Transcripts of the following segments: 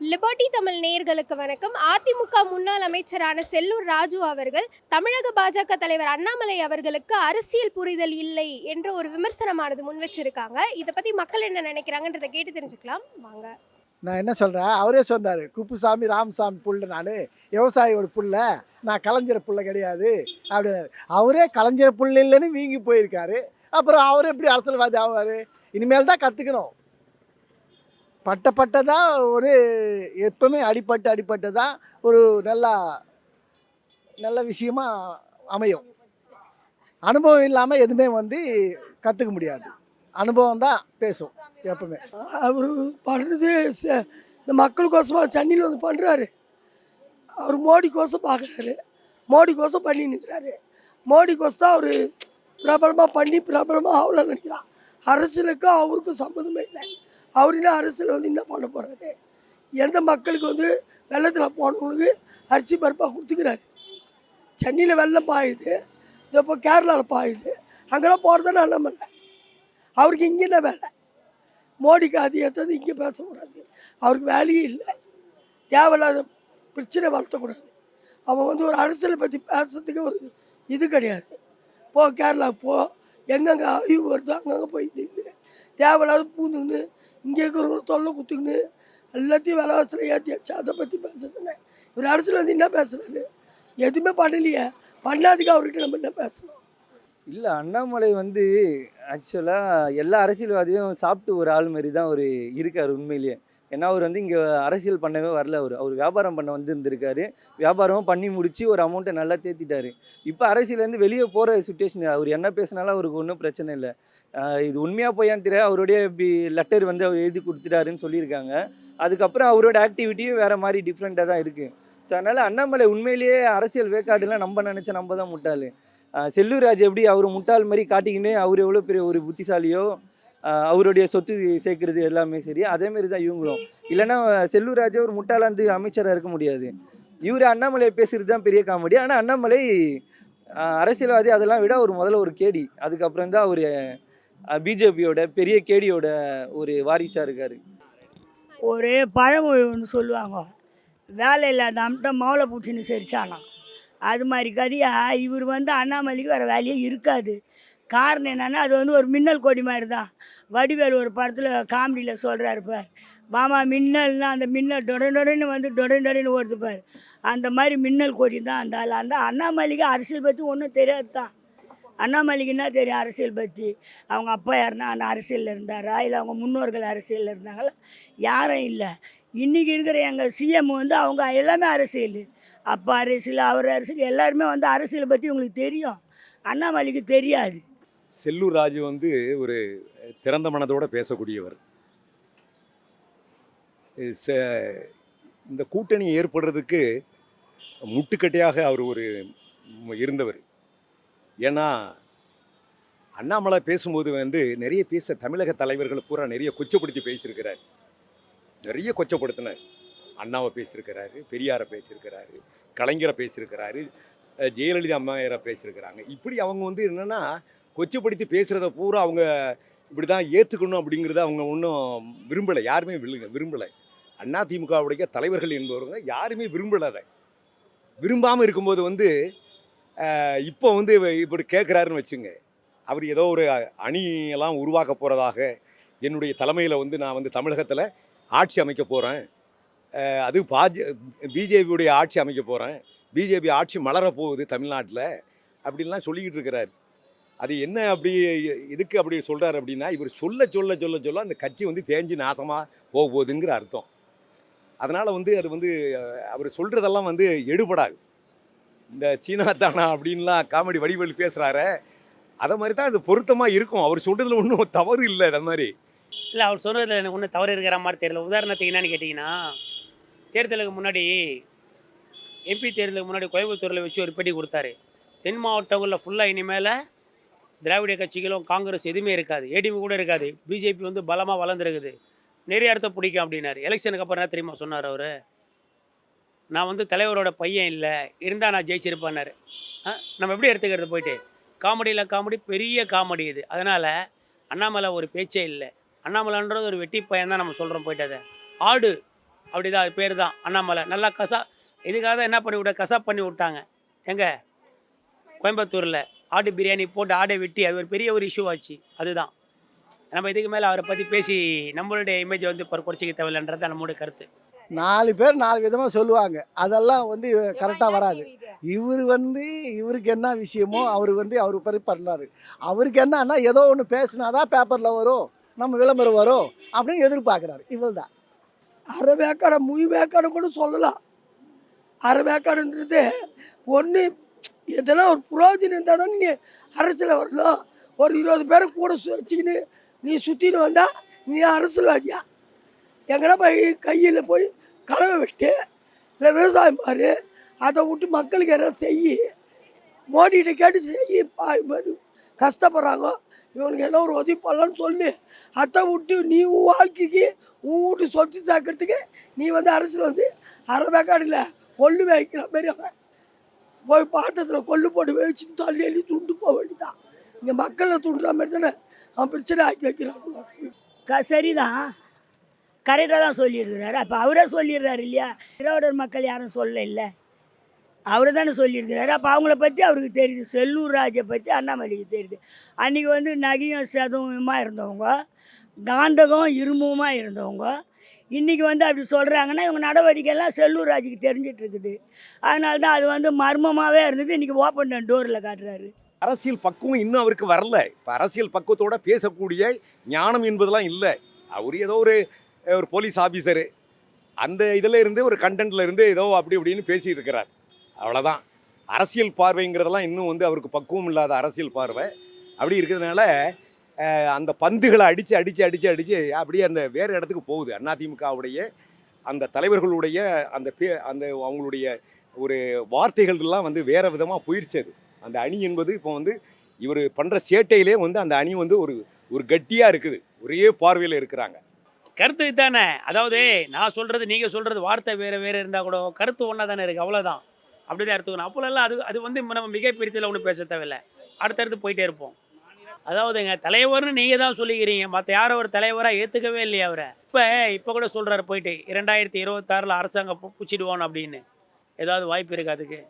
Liberty Tamil நேயர்களுக்கு வணக்கம். அதிமுக முன்னாள் அமைச்சரான செல்லூர் ராஜு அவர்கள் தமிழக பாஜக தலைவர் அண்ணாமலை அவர்களுக்கு அரசியல் புரிதல் இல்லை என்ற ஒரு விமர்சனமானது முன் வச்சிருக்காங்க. இதை பத்தி மக்கள் என்ன நினைக்கிறாங்கன்றதை கேட்டு தெரிஞ்சுக்கலாம். வாங்க. நான் என்ன சொல்கிறேன் அவரே சொன்னார் குப்புசாமி ராமசாமி புள்ள நான். விவசாயியோட புள்ள நான் கலைஞர் புள்ள கிடையாது. அப்படின்னாரு. அவரே கலைஞர் புள்ள இல்லைன்னு வீங்கி போயிருக்காரு. அப்புறம் அவர் எப்படி அரசியல்வாதி ஆவார்? இனிமேல் தான் கற்றுக்கணும் பட்ட பட்டதான் ஒரு எப்பவுமே அடிப்பட்டு அடிப்பட்டு தான் ஒரு நல்லா நல்ல விஷயமா அமையும். அனுபவம் இல்லாமல் எதுவுமே வந்து கற்றுக்க முடியாது. அனுபவம் தான் பேசும் எப்பவுமே. அவர் பண்ணுறது ச- இந்த மக்களுக்கோசமாக சென்னையில் வந்து பண்ணுறாரு அவர் மோடிக்கோசம் பார்க்குறாரு மோடிக்கோசம் பண்ணி நிற்கிறாரு மோடிக்கோசம் தான் அவர் பிரபலமாக பண்ணி பிரபலமாக அவ்வளோ நினைக்கிறான். அரசியலுக்கும் அவருக்கும் சம்மந்தமே இல்லை. அவர் என்ன அரசியல் வந்து என்ன பண்ண போகிறாரு எந்த மக்களுக்கு வந்து வெள்ளத்தில் போனவங்களுக்கு அரிசி பருப்பாக கொடுத்துக்கிறாரு. சென்னையில் வெள்ளம் பாயுது. இப்போ கேரளாவில் பாயுது. அங்கெல்லாம் போகிறதுனா நல்ல அவருக்கு இங்கே என்ன வேலை? மோடிக்கு அது ஏற்றது இங்கே பேசக்கூடாது. அவருக்கு வேலையே இல்லை. தேவையில்லாத பிரச்சனை வளர்த்தக்கூடாது. அவன் வந்து ஒரு அரசியலை பற்றி பேசுறதுக்கு ஒரு இது கிடையாது. போ கேரளாவுக்கு போ. எங்கெங்கே ஆய்வு வருதோ அங்கங்கே போய் நின்று தேவையில்லாத பூந்துன்னு இங்கே இருக்கிறவங்க தொல்லை குத்துக்கின்னு எல்லாத்தையும் விலைவாசியில் ஏற்றியாச்சு அதை பற்றி பேசுறதுன்னு. இவர் அரசியல் வந்து என்ன பேசுறாரு? எதுவுமே பண்ணலையே. பண்ணாதுக்கு அவர்கிட்ட நம்ம என்ன பேசணும்? இல்லை அண்ணாமலை வந்து ஆக்சுவலாக எல்லா அரசியல்வாதியும் சாப்பிட்டு ஒரு ஆள் மாதிரி தான் அவர் இருக்கார் உண்மையிலேயே. ஏன்னா அவர் வந்து இங்கே அரசியல் பண்ணவே வரல அவர். அவர் வியாபாரம் பண்ண வந்து இருந்திருக்காரு வியாபாரமும் பண்ணி முடித்து ஒரு அமௌண்ட்டை நல்லா தேத்திட்டாரு. இப்போ அரசியலேருந்து வெளியே போகிற சுச்சுவேஷன் அவர் என்ன பேசினாலும் அவருக்கு ஒன்றும் பிரச்சனை இல்லை. இது உண்மையாக போயான்னு தெரியாது அவருடைய இப்படி லெட்டர் வந்து அவர் எழுதி கொடுத்துட்டாருன்னு சொல்லியிருக்காங்க. அதுக்கப்புறம் அவரோட ஆக்டிவிட்டியும் வேறு மாதிரி டிஃப்ரெண்ட்டாக தான் இருக்குது ஸோ அதனால் அண்ணாமலை உண்மையிலேயே அரசியல் வேக்காடுலாம் நம்ம நினச்சா நம்ம தான் முட்டாள். ஆஹ் செல்லூர் ராஜ் எப்படி அவர் முட்டாள் மாதிரி காட்டிக்கின்னு அவர் எவ்வளோ பெரிய ஒரு புத்திசாலியோ அவருடைய சொத்து சேர்க்கறது எல்லாமே சரி. அதேமாரி தான் இவங்களும். இல்லைன்னா செல்லூர் ராஜே ஒரு முட்டாளாந்து அமைச்சராக இருக்க முடியாது. இவர் அண்ணாமலை பேசுறது தான் பெரிய காமெடி. ஆனால் அண்ணாமலை அரசியல்வாதி அதெல்லாம் விட ஒரு முதல்ல ஒரு கேடி. அதுக்கப்புறம் தான் அவர் பிஜேபியோட பெரிய கேடியோட ஒரு வாரிசாக இருக்கார். ஒரு பழமொழி ஒன்று சொல்லுவாங்க. வேலை இல்லாத அம்ட்ட மௌளை பூச்சின்னு சிரிச்சானாம் அது மாதிரி கதையா இவர் வந்து அண்ணாமலைக்கு வேறு வேலையே இருக்காது. காரணம் என்னென்னா அது வந்து ஒரு மின்னல் கொடி மாதிரி தான் வடிவேல் ஒரு படத்தில் காமெடியில் சொல்கிறாரு பார். மாமா மின்னல்னா அந்த மின்னல் டொட வந்து டொட ஓடுது பார். அந்த மாதிரி மின்னல் கொடி தான் அந்த அந்த அண்ணாமலைக்கு அரசியல் பற்றி ஒன்றும் தெரியாது தான் அண்ணாமலைக்குன்னா தெரியும் அரசியல் பற்றி அவங்க அப்பா யாருன்னா அந்த அரசியலில் இருந்தாரா? இல்லை அவங்க முன்னோர்கள் அரசியலில் இருந்தாங்களா? யாரும் இல்லை. இன்றைக்கி இருக்கிற எங்கள் சிஎம் வந்து அவங்க எல்லாமே அரசியல். அப்பா அரசியல் அவர் அரசியல் எல்லாருமே வந்து அரசியலை பற்றி உங்களுக்கு தெரியும். அண்ணாமலைக்கு தெரியாது. செல்லூர் ராஜு வந்து ஒரு திறந்த மனதோடு பேசக்கூடியவர். ச- இந்த கூட்டணி ஏற்படுறதுக்கு முட்டுக்கட்டையாக அவர் ஒரு இருந்தவர். ஏன்னா அண்ணாமலை பேசும்போது வந்து நிறைய பேச தமிழக தலைவர்கள் பூரா நிறைய கொச்சப்படுத்தி பேசியிருக்கிறார். நிறைய கொச்சப்படுத்தினார். அண்ணாவை பேசியிருக்கிறாரு பெரியாரை பேசியிருக்கிறாரு கலைஞரை பேசியிருக்கிறாரு ஜெயலலிதா அம்மையாரை பேசியிருக்கிறாங்க. இப்படி அவங்க வந்து என்னென்னா கொச்சப்படுத்தி பேசுகிறத பூரா அவங்க இப்படி தான் ஏற்றுக்கணும் அப்படிங்கிறத அவங்க ஒன்றும் விரும்பலை யாருமே விழுங்க விரும்பலை. அண்ணா தலைவர்கள் என்பவருங்க யாருமே விரும்பலை அதை. விரும்பாமல் இருக்கும்போது வந்து இப்போ வந்து இப்படி கேட்குறாருன்னு வச்சுங்க. அவர் ஏதோ ஒரு அணியெல்லாம் உருவாக்க போகிறதாக என்னுடைய தலைமையில் வந்து நான் வந்து தமிழகத்தில் ஆட்சி அமைக்க போகிறேன் அது பாஜ பிஜேபியுடைய ஆட்சி அமைக்க போகிறேன் பிஜேபி ஆட்சி மலர போகுது தமிழ்நாட்டில் அப்படின்லாம் சொல்லிக்கிட்டு இருக்கிறார். அது என்ன அப்படி எதுக்கு அப்படி சொல்கிறார் அப்படின்னா இவர் சொல்ல சொல்ல சொல்ல சொல்ல அந்த கட்சி வந்து தேஞ்சு நாசமாக போக போகுதுங்கிற அர்த்தம். அதனால் வந்து அது வந்து அவர் சொல்கிறதெல்லாம் வந்து எடுபடாது. இந்த சீனா தானா அப்படின்லாம் காமெடி வடிவில் பேசுகிறாரு அதை மாதிரி தான் அது பொருத்தமாக இருக்கும். அவர் சொல்கிறதுல ஒன்றும் தவறு இல்லை அது மாதிரி. இல்லை அவர் சொல்கிறதுல எனக்கு ஒன்றும் தவறு இருக்கிற மாதிரி தெரியல. உதாரணத்துக்கு என்னன்னு கேட்டிங்கன்னா தேர்தலுக்கு முன்னாடி எம்பி தேர்தலுக்கு முன்னாடி கோயம்புத்தூரில் வச்சு ஒரு பேட்டி கொடுத்தாரு. தென் மாவட்டங்களில் ஃபுல்லாக இனிமேல் திராவிட கட்சிகளும் காங்கிரஸ் எதுவுமே இருக்காது. ஏடிஎம் கூட இருக்காது. பிஜேபி வந்து பலமாக வளர்ந்துருக்குது. நிறைய இடத்த பிடிக்கும் அப்படின்னாரு. எலெக்ஷனுக்கு அப்புறம் என்ன தெரியுமா சொன்னார் அவர்? நான் வந்து தலைவரோட பையன் இல்லை இருந்தால் நான் ஜெயிச்சிருப்பேன்னாரு. நம்ம எப்படி எடுத்துக்கிறது போயிட்டு? காமெடியில் காமெடி பெரிய காமெடி இது. அதனால் அண்ணாமலை ஒரு பேச்சே இல்லை. அண்ணாமலைன்றது ஒரு வெட்டி பையன் தான் நம்ம சொல்கிறோம் போயிட்டு அதை. ஆடு அப்படிதான் அது பேர் தான் அண்ணாமலை. நல்லா கசா இதுக்காக தான் என்ன பண்ணி விட்ட கசாப் பண்ணி விட்டாங்க. எங்கே? கோயம்புத்தூரில். ஆடு பிரியாணி போட்டு ஆடை வெட்டி அது ஒரு பெரிய ஒரு இஷ்யூ ஆச்சு. அதுதான். நம்ம இதுக்கு மேலே அவரை பற்றி பேசி நம்மளுடைய இமேஜை வந்து இப்போ குறைச்சிக்க தேவையில்லைன்றது நம்மளுடைய கருத்து. நாலு பேர் நாலு விதமாக சொல்லுவாங்க. அதெல்லாம் வந்து கரெக்டாக வராது. இவர் வந்து இவருக்கு என்ன விஷயமோ அவர் வந்து அவர் பறி பண்ணார். அவருக்கு என்னன்னா ஏதோ ஒன்று பேசினாதான் பேப்பரில் வரும் நம்ம விளம்பரம் வரும் அப்படின்னு எதிர்பார்க்குறாரு. இவர் தான் அரை வேக்காடை முழு வேக்காடை கூட சொல்லலாம். அரை வேக்காடுன்றது ஒன்று எதனா ஒரு புரோஜனம் இருந்தால் தானே நீ அரசியல் வரலாம் ஒரு இருபது பேரை கூட சு- வச்சுக்கின்னு நீ சுற்றின்னு வந்தால் நீ அரசியல்வாதியா? எங்கன்னா போய் கையில் போய் களவை விட்டு? இல்லை விவசாயம் பாரு அதை விட்டு மக்களுக்கு எதாவது செய். மோடிகிட்ட கேட்டு செய் பாரு. கஷ்டப்படுறாங்க. இவனுக்கு ஏதோ ஒரு உதவி பண்ணலான்னு சொல்லு. அதை விட்டு நீ உன் வாழ்க்கைக்கு உன் வீட்டு சொத்து சாக்கிறதுக்கு நீ வந்து அரசியல் வந்து அரை வேக்காடு இல்லை கொள்ளு வைக்கிற மாதிரி அவன். போய் பாத்திரத்தில் கொள்ளு போட்டு வச்சுட்டு தள்ளி அள்ளி துண்டு போக வேண்டியதான் இங்கே மக்களை துண்டுற மாதிரி தானே? பிரச்சனை ஆக்கி வைக்கிறான் க சரிதான். கரெக்டாக தான் சொல்லியிருக்கிறாரு. அப்போ அவரே சொல்லிடுறாரு இல்லையா? திராவிடர் மக்கள் யாரும் சொல்ல இல்லை அவர் தானே சொல்லியிருக்கிறாரு. அப்போ அவங்கள பற்றி அவருக்கு தெரியுது. செல்லூர் ராஜை பற்றி அண்ணாமலைக்கு தெரியுது. அன்றைக்கி வந்து நகையும் சதுவமாக இருந்தவங்க காந்தகம் இருமுமாக இருந்தவங்க இன்றைக்கி வந்து அப்படி சொல்கிறாங்கன்னா இவங்க நடவடிக்கையெல்லாம் செல்லூர் ராஜுக்கு தெரிஞ்சிட்ருக்குது அதனால தான் அது வந்து மர்மமாகவே இருந்தது. இன்றைக்கி ஓப்பன் டோரில் காட்டுறாரு. அரசியல் பக்குவம் இன்னும் அவருக்கு வரல. இப்போ அரசியல் பக்குவத்தோட பேசக்கூடிய ஞானம் என்பதெல்லாம் இல்லை. அவர் ஏதோ ஒரு ஒரு போலீஸ் ஆஃபீஸரு அந்த இதில் இருந்து ஒரு கண்டென்ட்ல இருந்து ஏதோ அப்படி இப்படின்னு பேசிட்டு இருக்கிறார். அவ்வளோதான் அரசியல் பார்வைங்கிறதெல்லாம் இன்னும் வந்து அவருக்கு பக்குவம் இல்லாத அரசியல் பார்வை. அப்படி இருக்கிறதுனால அந்த பந்துகளை அடித்து அடித்து அடித்து அடித்து அப்படியே அந்த வேறு இடத்துக்கு போகுது. அதிமுகவுடைய அந்த தலைவர்களுடைய அந்த பே அந்த அவங்களுடைய ஒரு வார்த்தைகள்லாம் வந்து வேறு விதமாக போயிடுச்சு அது. அந்த அணி என்பது இப்போ வந்து இவர் பண்ணுற சேட்டையிலே வந்து அந்த அணி வந்து ஒரு ஒரு கட்டியாக இருக்குது. ஒரே பார்வையில் இருக்கிறாங்க. கருத்து தானே அதாவது நான் சொல்கிறது நீங்கள் சொல்கிறது வார்த்தை வேறு வேறு இருந்தால் கூட கருத்து ஒன்றா தானே இருக்குது அவ்வளோதான் அப்படி தான் எடுத்துக்கணும் அப்போல்லாம் அது அது வந்து நம்ம மிகப்பெரியத்தில் ஒன்றும் பேச தேவையில்லை. அடுத்தடுத்து போயிட்டே இருப்போம். அதாவதுங்க தலைவர்னு நீங்கள் தான் சொல்லிக்கிறீங்க. மற்ற யாரும் ஒரு தலைவராக ஏற்றுக்கவே இல்லையா அவரை? இப்போ இப்போ கூட சொல்கிறாரு போயிட்டு இரண்டாயிரத்தி இருபத்தாறில் அரசாங்கம் பு- அப்படின்னு. ஏதாவது வாய்ப்பு இருக்காதுக்கு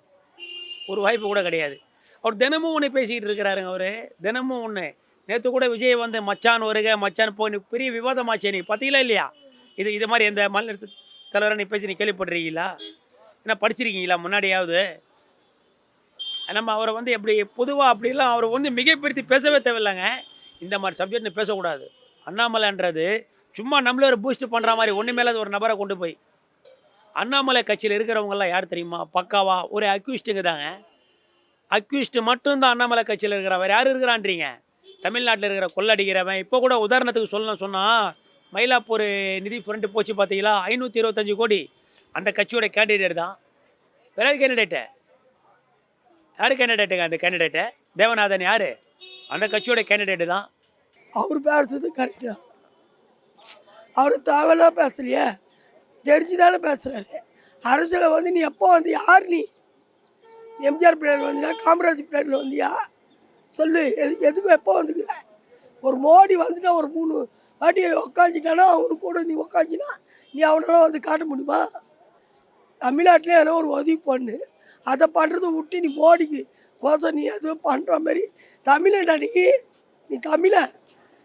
ஒரு வாய்ப்பு கூட கிடையாது. அவர் தினமும் ஒன்று பேசிக்கிட்டு இருக்கிறாருங்க அவர். தினமும் ஒன்று நேற்று கூட விஜய் வந்து மச்சான் வருக மச்சான் போய் பெரிய விவாதமாச்சே நீ பார்த்தீங்களா இல்லையா? இது இது மாதிரி எந்த மாநில தலைவராக நீ பேசி நீ கேள்விப்பட்டிருக்கீங்களா? என்ன படிச்சிருக்கீங்களா முன்னாடியாவது? நம்ம அவரை வந்து எப்படி பொதுவாக அப்படிலாம் அவரை வந்து மிகைப்படுத்தி பேசவே தேவையில்லைங்க. இந்த மாதிரி சப்ஜெக்ட் பேசக்கூடாது. அண்ணாமலைன்றது சும்மா நம்மளே ஒரு பூஸ்ட் பண்ணுற மாதிரி ஒன்று மேலே ஒரு நபரை கொண்டு போய். அண்ணாமலை கட்சியில் இருக்கிறவங்கெல்லாம் யார் தெரியுமா? பக்காவா ஒரு அக்யூஸ்டுங்க தாங்க. அக்யூஸ்ட் மட்டும்தான் அண்ணாமலை கட்சியில் இருக்கிறவர் யார் இருக்கிறான்றீங்க? தமிழ்நாட்டில் இருக்கிற கொள்ளடிக்கிறவன். இப்போ கூட உதாரணத்துக்கு சொல்லணும் சொன்னால் மயிலாப்பூர் நிதி புரண்டு போச்சு பார்த்தீங்களா ஐநூற்றி இருபத்தஞ்சு கோடி. அந்த கட்சியோட கேண்டிடேட் தான். வேற கேண்டிடேட்டு யார் கேண்டிடேட்டுங்க அந்த கேண்டிடேட்டு தேவநாதன் யார்? அந்த கட்சியோட கேண்டிடேட்டு தான். அவர் பேசுறது கரெக்டு தான். அவர் தேவையெல்லாம் பேசலையே. தெரிஞ்சு தானே பேசுகிறாரு அரசியலை வந்து நீ எப்போ வந்து யார் நீ? எம்ஜிஆர் பிளேனில் வந்தியா? காமராஜ் பிளேனில் வந்தியா? சொல்லு எது எதுக்கு எப்போ வந்துக்கிற? ஒரு மோடி வந்துட்டா ஒரு மூணு வாட்டி உக்காஞ்சிட்டானா அவனுக்கு கூட நீ உக்காஞ்சினா நீ அவனெல்லாம் வந்து காட்ட முடியுமா? தமிழ்நாட்டிலே எதனா ஒரு உதவி பண்ணு. அதை பண்ணுறதை விட்டு நீ மோடிக்கு கோசம் நீ எதுவும் பண்ணுற மாதிரி. தமிழன்டா நீ நீ தமிழன்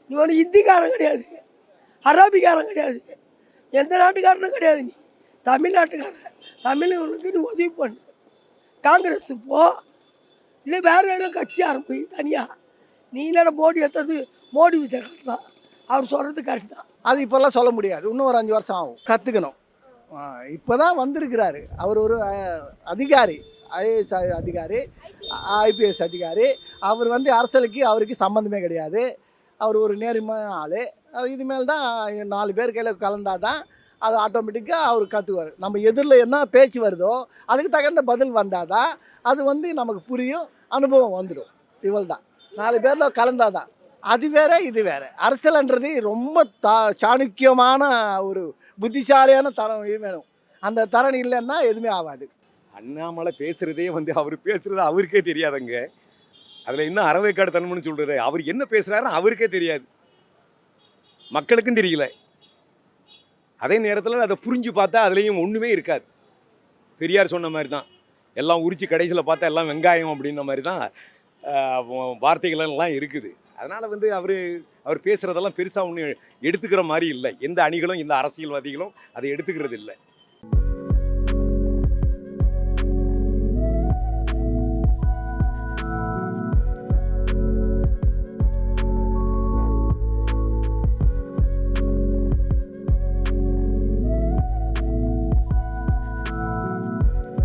நீ ஒரு ஹிந்திக்காரன் கிடையாது. அராபிக்காரன் கிடையாது. எந்த நாட்டுக்காரனும் கிடையாது நீ. தமிழ்நாட்டுக்காரன். தமிழர்களுக்கு நீ உதவி பண்ணு. காங்கிரஸ் போ. இல்லை வேற ஏதோ கட்சி ஆரம்பி தனியாக நீ என்னடா மோடி எடுத்தது மோடி வித்தை காட்டலாம் அவர் சொல்கிறது கரெக்ட் தான். அது இப்போல்லாம் சொல்ல முடியாது. இன்னும் ஒரு அஞ்சு வருஷம் ஆகும். கற்றுக்கணும் இப்போ தான் வந்திருக்கிறாரு. அவர் ஒரு அதிகாரி ஐஏஎஸ் அதிகாரி ஐபிஎஸ் அதிகாரி. அவர் வந்து அரசியலுக்கு அவருக்கு சம்மந்தமே கிடையாது. அவர் ஒரு நேர்மையான ஆள். இது மேல் தான் நாலு பேர் கையில் கலந்தால் தான் அது ஆட்டோமேட்டிக்காக அவர் கற்றுக்குவார் நம்ம எதிரில் என்ன பேச்சு வருதோ அதுக்கு தகுந்த பதில் வந்தால் தான் அது வந்து நமக்கு புரியும் அனுபவம் வந்துடும் இவள் தான் நாலு பேரில் கலந்தால் தான் அது வேற இது வேற. அரசியல்ன்றது ரொம்ப தா சாணுக்கியமான ஒரு புத்திசாலியான தரம் இது வேணும். அந்த தரம் இல்லைன்னா எதுவுமே ஆகாது. அண்ணாமலை பேசுகிறதே வந்து அவர் பேசுகிறது அவருக்கே தெரியாதுங்க. அதில் இன்னும் அறவைக்காடு தன்மைன்னு சொல்கிறது அவர் என்ன பேசுகிறாருன்னு அவருக்கே தெரியாது. மக்களுக்கும் தெரியல. அதே நேரத்தில் அதை புரிஞ்சு பார்த்தா அதுலேயும் ஒன்றுமே இருக்காது. பெரியார் சொன்ன மாதிரி தான் எல்லாம் உரிச்சு கடைசியில் பார்த்தா எல்லாம் வெங்காயம் அப்படின்ன மாதிரி தான் வார்த்தைகளெல்லாம் இருக்குது. அதனால் வந்து அவர் அவர் பேசுகிறதெல்லாம் பெருசாக ஒன்றும் எடுத்துக்கிற மாதிரி இல்லை. எந்த அணிகளும் எந்த அரசியல்வாதிகளும் அதை எடுத்துக்கிறது இல்லை